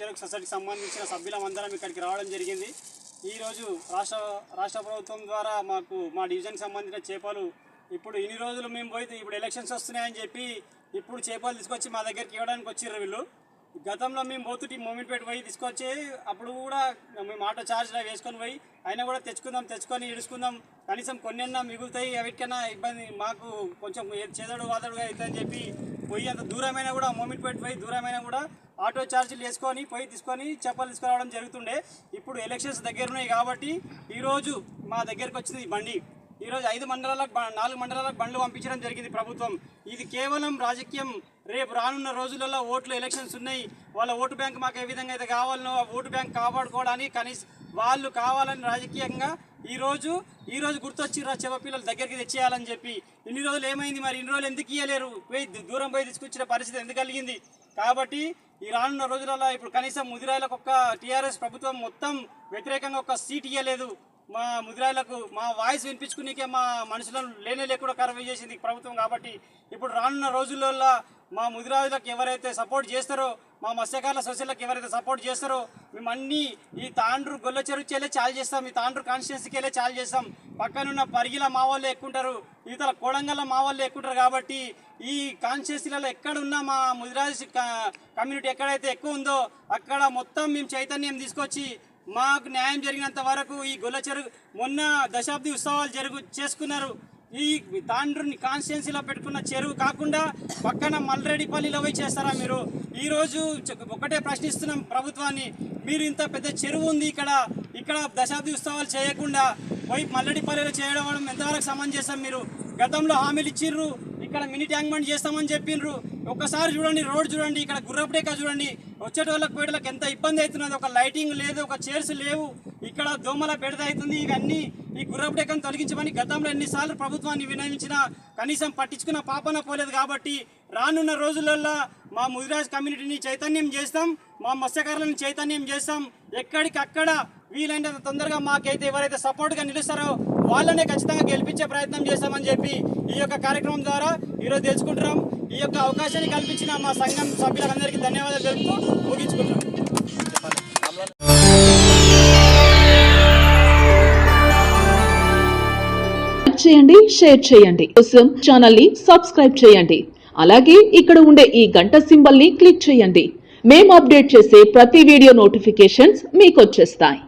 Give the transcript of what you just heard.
చెరుకు సొసైటీకి సంబంధించిన సభ్యులమందరం ఇక్కడికి రావడం జరిగింది. ఈరోజు రాష్ట్ర రాష్ట్ర ప్రభుత్వం ద్వారా మాకు మా డివిజన్కి సంబంధించిన చేపలు ఇప్పుడు ఇన్ని రోజులు మేము పోయి ఇప్పుడు ఎలక్షన్స్ వస్తున్నాయని చెప్పి ఇప్పుడు చేపలు తీసుకొచ్చి మా దగ్గరికి ఇవ్వడానికి వచ్చిర్రు వీళ్ళు. గతంలో మేము పోతుంటే మోమిన్పేట పోయి తీసుకొచ్చి అప్పుడు కూడా మేము ఆటో చార్జ్ వేసుకొని పోయి అయినా కూడా తెచ్చుకుందాం తెచ్చుకొని ఇడుచుకుందాం. కనీసం కొన్నైనా మిగులుతాయి ఎవరికైనా ఇబ్బంది మాకు కొంచెం చేదడు వాదడుగా అవుతుందని చెప్పి పోయి అంత దూరమైనా కూడా మోమిన్పేట పోయి దూరమైనా కూడా ఆటో ఛార్జీలు వేసుకొని పోయి తీసుకొని చెప్పలు తీసుకురావడం జరుగుతుండే. ఇప్పుడు ఎలక్షన్స్ దగ్గర ఉన్నాయి కాబట్టి ఈరోజు మా దగ్గరకు వచ్చింది ఈ బండి. ఈరోజు ఐదు మండలాలకు నాలుగు మండలాలకు బండ్లు పంపించడం జరిగింది ప్రభుత్వం. ఇది కేవలం రాజకీయం. రేపు రానున్న రోజులలో ఓట్లు ఎలక్షన్స్ ఉన్నాయి. వాళ్ళ ఓటు బ్యాంక్ మాకు ఏ విధంగా అయితే కావాలనో ఆ ఓటు బ్యాంక్ కాపాడుకోవడానికి కనీసం వాళ్ళు కావాలని రాజకీయంగా ఈరోజు ఈరోజు గుర్తొచ్చిర్రా రోజు దగ్గరికి తెచ్చేయాలని చెప్పి. ఇన్ని రోజులు ఏమైంది మరి? ఇన్ని రోజులు ఎందుకు ఇయ్యలేరు? పోయి దూరం పోయి తీసుకొచ్చిన పరిస్థితి ఎందుకు కలిగింది? కాబట్టి ఈ రానున్న రోజులలో ఇప్పుడు కనీసం ముదిరాయిలకు ఒక్క టీఆర్ఎస్ ప్రభుత్వం మొత్తం వ్యతిరేకంగా ఒక సీట్ ఇవ్వలేదు మా ముదిరాయిలకు మా వాయిస్ వినిపించుకునేకే మా మనుషులను లేనే లేకుండా కరవై చేసింది ప్రభుత్వం కాబట్టి ఇప్పుడు రానున్న రోజులలో మా ముదిరాజులకు ఎవరైతే సపోర్ట్ చేస్తారో మా మత్స్యకారుల సొసైటీలకు ఎవరైతే సపోర్ట్ చేస్తారో మేము అన్నీ ఈ తాండ్రు గొల్ల చెరువు చాలు చేస్తాం ఈ తాండ్రు కాన్స్టిట్యున్సీకి వెళ్ళే చాలు చేస్తాం. పక్కనున్న పరిగిల మా వాళ్ళు ఎక్కుంటారు ఇతర కోడంగల్ల మా వాళ్ళు ఎక్కుంటారు కాబట్టి ఈ కాన్స్టిట్యున్సీలలో ఎక్కడున్న మా ముదిరాజు క- కమ్యూనిటీ ఎక్కడైతే ఎక్కువ ఉందో అక్కడ మొత్తం మేము చైతన్యం తీసుకొచ్చి మాకు న్యాయం జరిగినంత వరకు ఈ గొల్ల చెరువు మొన్న దశాబ్ది ఉత్సవాలు జరుగు చేసుకున్నారు. ఈ తాండ్రుని కాన్స్టిట్యున్సీలో పెట్టుకున్న చెరువు కాకుండా పక్కన మల్రెడ్డిపల్లిలో పోయి చేస్తారా మీరు? ఈరోజు ఒకటే ప్రశ్నిస్తున్నాం ప్రభుత్వాన్ని. మీరు ఇంత పెద్ద చెరువు ఉంది ఇక్కడ ఇక్కడ దశాబ్ది ఉత్సవాలు చేయకుండా పోయి మల్లడిపల్లిలో చేయడం ఎంతవరకు సమంజసం మీరు? గతంలో హామీలు ఇచ్చిర్రు ఇక్కడ మినీ ట్యాంక్ బండ్ చేస్తామని చెప్పిండ్రు ఒక్కసారి చూడండి రోడ్ చూడండి ఇక్కడ గుర్రపడేక చూడండి. వచ్చేటోళ్ళకి పోయేటోళ్ళకి ఎంత ఇబ్బంది అవుతున్నది? ఒక లైటింగ్ లేదు ఒక చైర్స్ లేవు. ఇక్కడ దోమల బెడద అవుతుంది ఇవన్నీ. ఈ గుర్రపడేకను తొలగించమని గతంలో ఎన్నిసార్లు ప్రభుత్వాన్ని వినయించినా కనీసం పట్టించుకున్న పాపన పోలేదు కాబట్టి రానున్న రోజులలో మా ముదిరాజ్ కమ్యూనిటీని చైతన్యం చేస్తాం మా మత్స్యకారులను చైతన్యం చేస్తాం. ఎక్కడికక్కడ వీలైనంత తొందరగా మాకైతే ఎవరైతే సపోర్ట్గా నిలుస్తారో వాళ్ళనే ఖచ్చితంగా గెలిపించే ప్రయత్నం చేస్తామని చెప్పి ఈ యొక్క కార్యక్రమం ద్వారా ఈరోజు తెలుసుకుంటున్నాం. ఈ యొక్క అవకాశాన్ని కల్పించిన మా సంఘం సభ్యులందరికీ ధన్యవాదాలు తెలుపుతూ ముగించుకుంటున్నాం. చేయండి షేర్ చేయండి. కోసం ఛానల్ని సబ్స్క్రైబ్ చేయండి. అలాగే ఇక్కడ ఉండే ఈ గంట సింబల్ని క్లిక్ చేయండి. మేము అప్డేట్ చేసే ప్రతి వీడియో నోటిఫికేషన్స్ మీకు వచ్చేస్తాయి.